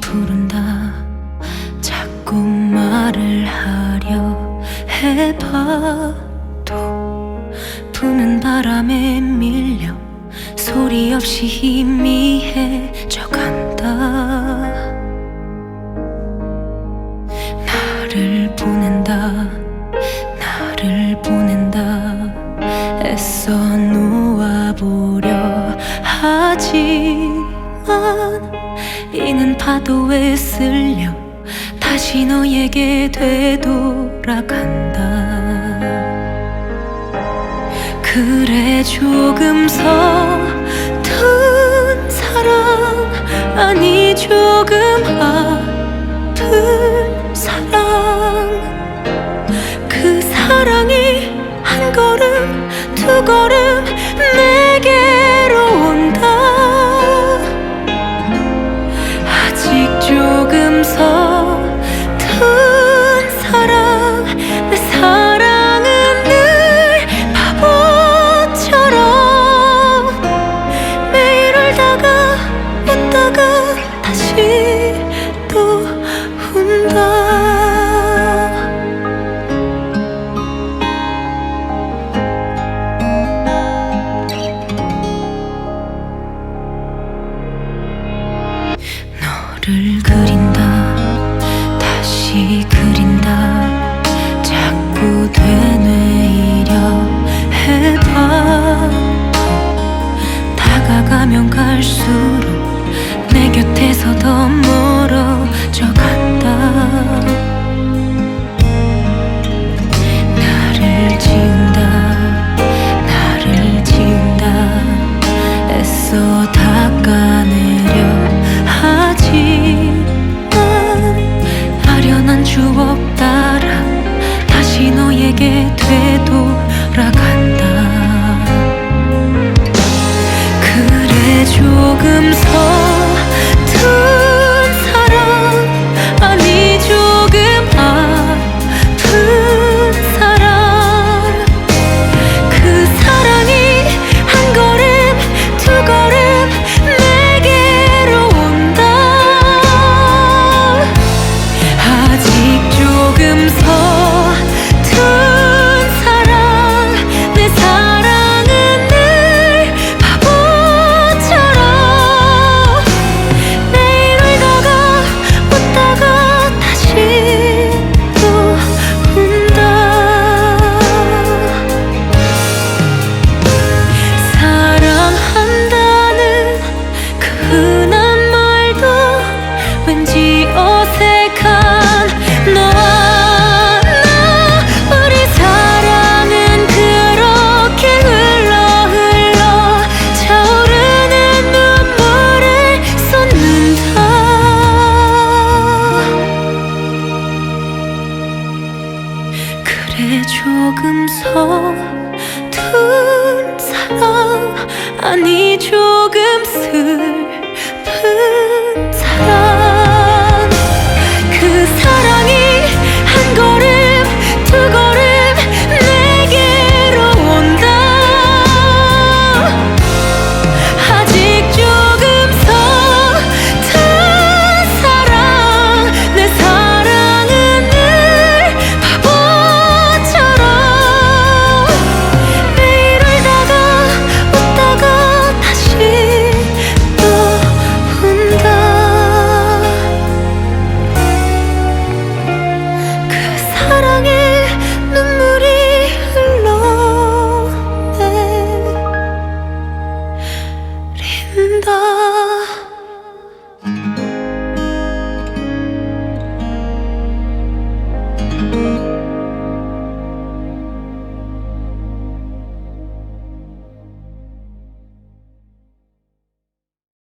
부른다. 자꾸 말을 하려 해봐도 부는 바람에 밀려 소리 없이 희미해져 간다. 나를 보낸다. 나를 보낸다. 애써 놓아보려 하지만 이는 파도에 쓸려 다시 너에게 되돌아간다. 그래 조금 서툰 사랑 아니 조금 아 그린 조금 서툰 사랑 아니 조금 슬 된다.